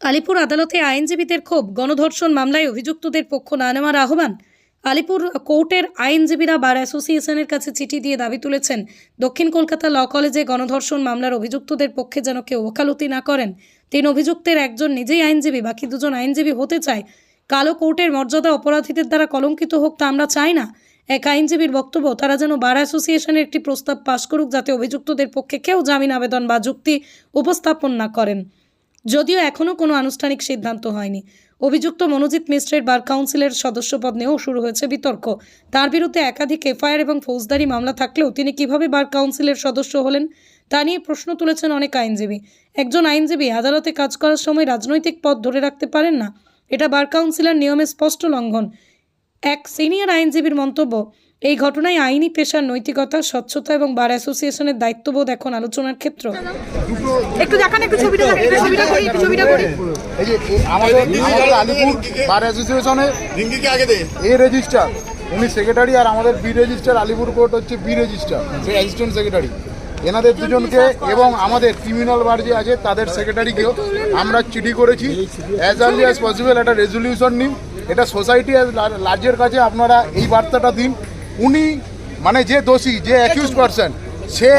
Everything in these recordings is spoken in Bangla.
আলিপুর আদালতে আইনজীবীদের ক্ষোভ, গণধর্ষণ মামলায় অভিযুক্তদের পক্ষ না নেওয়ার আহ্বান। আলিপুর কোর্টের আইনজীবীরা বার অ্যাসোসিয়েশনের কাছে চিঠি দিয়ে দাবি তুলেছেন, দক্ষিণ কলকাতা ল কলেজে গণধর্ষণ মামলার অভিযুক্তদের পক্ষে যেন কেউ ওকালতি না করেন। তিন অভিযুক্তের একজন নিজেই আইনজীবী, বাকি দুজন আইনজীবী হতে চায়। কালো কোর্টের মর্যাদা অপরাধীদের দ্বারা কলঙ্কিত হোক তা আমরা চাই না। এক আইনজীবীর বক্তব্য, তারা যেন বার অ্যাসোসিয়েশনের একটি প্রস্তাব পাশ করুক যাতে অভিযুক্তদের পক্ষে কেউ জামিন, আবেদন বা যুক্তি উপস্থাপন না করেন। যদিও এখনও কোনো আনুষ্ঠানিক সিদ্ধান্ত হয়নি। অভিযুক্ত মনোজিৎ মিশ্রের বার কাউন্সিলের সদস্যপদ নিয়েও শুরু হয়েছে বিতর্ক। তার বিরুদ্ধে একাধিক এফআইআর এবং ফৌজদারি মামলা থাকলেও তিনি কীভাবে বার কাউন্সিলের সদস্য হলেন, তা নিয়ে প্রশ্ন তুলেছেন অনেক আইনজীবী। একজন আইনজীবী আদালতে কাজ করার সময় রাজনৈতিক পদ ধরে রাখতে পারেন না। এটা বার কাউন্সিলের নিয়মে স্পষ্ট লঙ্ঘন। এক সিনিয়র আইনজীবীর মন্তব্য এই ঘটনায় আইনি পেশার নৈতিকতা স্বচ্ছতা এবং বার অ্যাসোসিয়েশনের দায়িত্ববোধ এখন আলোচনার ক্ষেত্র। একটু দেখান একটু ছবিটা একটু ছবিটা করি একটু ছবিটা করি। এই যে আমাদের আমাদের আলিপুর বার অ্যাসোসিয়েশনে রিঙ্গিকে আগে দে। এ রেজিস্টার উনি সেক্রেটারি আর আমাদের বি রেজিস্টার আলিপুর কোর্ট হচ্ছে বি রেজিস্টার সেই অ্যাসিস্ট্যান্ট সেক্রেটারি। এনাদের দুজনকে এবং আমাদের ক্রিমিনাল বার যে আছে তাদের সেক্রেটারিকেও আমরা চিঠি করেছি। অ্যাজ আর্লি অ্যাজ পসিবল একটা রেজলিউশন নিন। এটা সোসাইটি অ্যাজ লার্জের কাছে আপনারা এই বার্তাটা দিন। উনি মানে যে দোষী, যে অ্যাকিউজ পারসন সে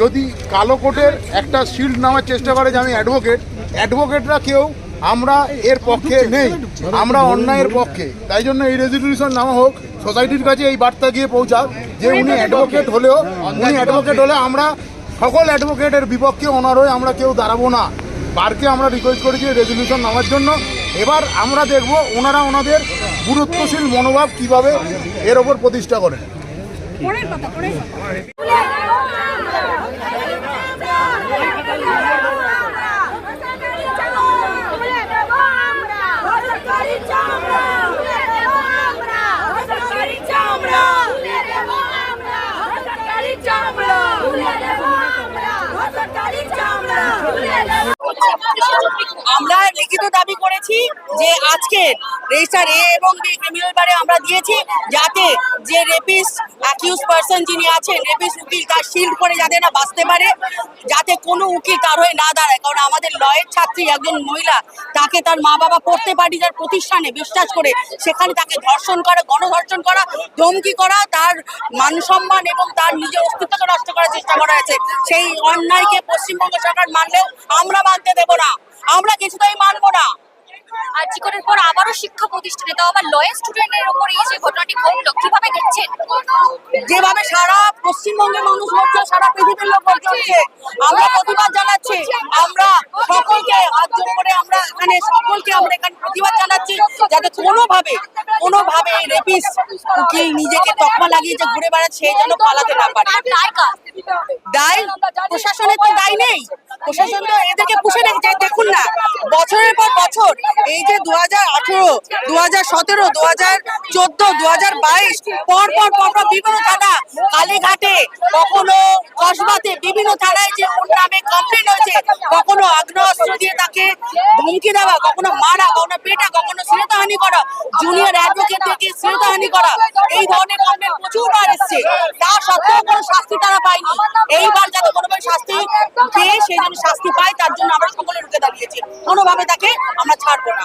যদি কালো কোটের একটা শিল্ড নেওয়ার চেষ্টা করে যে আমি অ্যাডভোকেট অ্যাডভোকেটরা কেউ আমরা এর পক্ষে নেই, আমরা অন্যায়ের পক্ষে। তাই জন্য এই রেজলিউশন নেওয়া হোক সোসাইটির কাছে এই বার্তা গিয়ে পৌঁছাক যে উনি অ্যাডভোকেট হলেও, উনি অ্যাডভোকেট হলে আমরা সকল অ্যাডভোকেটের বিপক্ষে ওনার হয়ে আমরা কেউ দাঁড়াবো না। বারকে আমরা রিকোয়েস্ট করেছি রেজলিউশন নেওয়ার জন্য। এবার আমরা দেখব ওনারা ওনাদের গুরুত্বশীল মনোভাব কীভাবে এর ওপর প্রতিষ্ঠা করেন। আমরা লিখিত দাবি করেছি যে আজকে রেজিস্টার এ এবং বি ক্রিমিনাল বারে আমরা দিয়েছি যাতে যে রেপিস্ট অ্যাকিউজ পারসন যিনি আছেন, রেপিস্ট উকিল, তার শিল্ড করে যাতে না বাঁচতে পারে, যাতে কোনো উকিল তার হয়ে না দাঁড়ায়। কারণ আমাদের লয়ের ছাত্রী একজন মহিলা, তাকে তার মা বাবা পড়তে পারি যার প্রতিষ্ঠানে বিশ্বাস করে সেখানে তাকে ধর্ষণ করা, গণধর্ষণ করা, ধমকি করা, তার মান সম্মান এবং তার নিজের অস্তিত্বকে নষ্ট করার চেষ্টা করা হয়েছে। সেই অন্যায়কে পশ্চিমবঙ্গ সরকার মানলেও আমরা মানতে দেব না। আমরা কিছুতেই মানবো না। আর জীবনের পর আবারও শিক্ষা প্রতিষ্ঠানে তাও আবার লয়ে স্টুডেন্টের উপর এই যে ঘটনাটি ঘটলো কীভাবে দেখছেন? যেভাবে সারা পশ্চিমবঙ্গের মানুষ হচ্ছে সারা পৃথিবীর লোক হচ্ছে আমরা প্রতিবাদ জানাচ্ছি। আমরা সকলকে হাত জোর করে আমরা এখানে সকলকে আমরা এখানে প্রতিবাদ জানাচ্ছি, যাতে কোনোভাবে কোনোভাবে রেপিস উকিল নিজেকে তকমা লাগিয়ে যে ঘুরে বেড়াচ্ছে, সেই জন্য পালাতে না পারে। দায় প্রশাসনের তো দায় নেই। প্রশাসন তো এদেরকে পুষে রেখেছে দেখুন না, বছরের পর বছর এই যে দু হাজার আঠেরো দু হাজার সতেরো দু হাজার চোদ্দ দু হাজার বাইশ, পর পর পর বিভিন্ন থানা, কালীঘাটে, কখনো কসবাতে বিভিন্ন থানায় যে ওর নামে কমপ্লেন হয়েছে, কখনো আগ্নেয়াস্ত্র দিয়ে তাকে ধমকি দেওয়া, কখনো মারা, কখনো পেটা, কখনো শ্লীলতাহানি করা জুনিয়র অ্যাডভোকেট থেকে শ্লীলতাহানি করা, এই ধরনের কমপ্লেন প্রচুরবার এসছে। তা সত্ত্বেও কোনো শাস্তি তারা পায়নি। এইবার যাতে কোনোভাবে শাস্তি পেয়ে সেই জন্য শাস্তি পায়, তার জন্য আমরা রুখে দাঁড়িয়েছি। কোনোভাবে তাকে আমরা ছাড়বো না।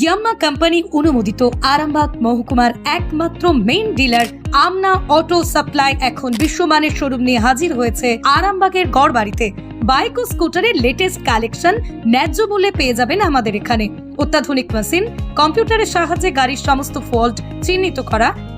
ইয়াম্মা কোম্পানি অনুমোদিত আরামবাগ মহকুমার একমাত্র main dealer Amna auto supply এখন বিশ্বমানের শোরুম নিয়ে হাজির হয়েছে আরামবাগের গড় বাড়িতে বাইক ও স্কুটারের লেটেস্ট কালেকশন ন্যায্য মূল্যে পেয়ে যাবেন আমাদের এখানে। অত্যাধুনিক মেশিন কম্পিউটারের সাহায্যে গাড়ির সমস্ত ফল্ট চিহ্নিত করা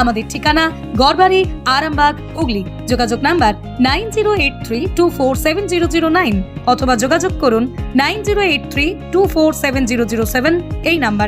আমাদের ঠিকানা গড়বাড়ি, আরামবাগ, হুগলি। যোগাযোগ number nine zero eight three two four seven zero zero nine অথবা যোগাযোগ করুন nine zero eight three two four seven zero zero seven এই নাম্বারে।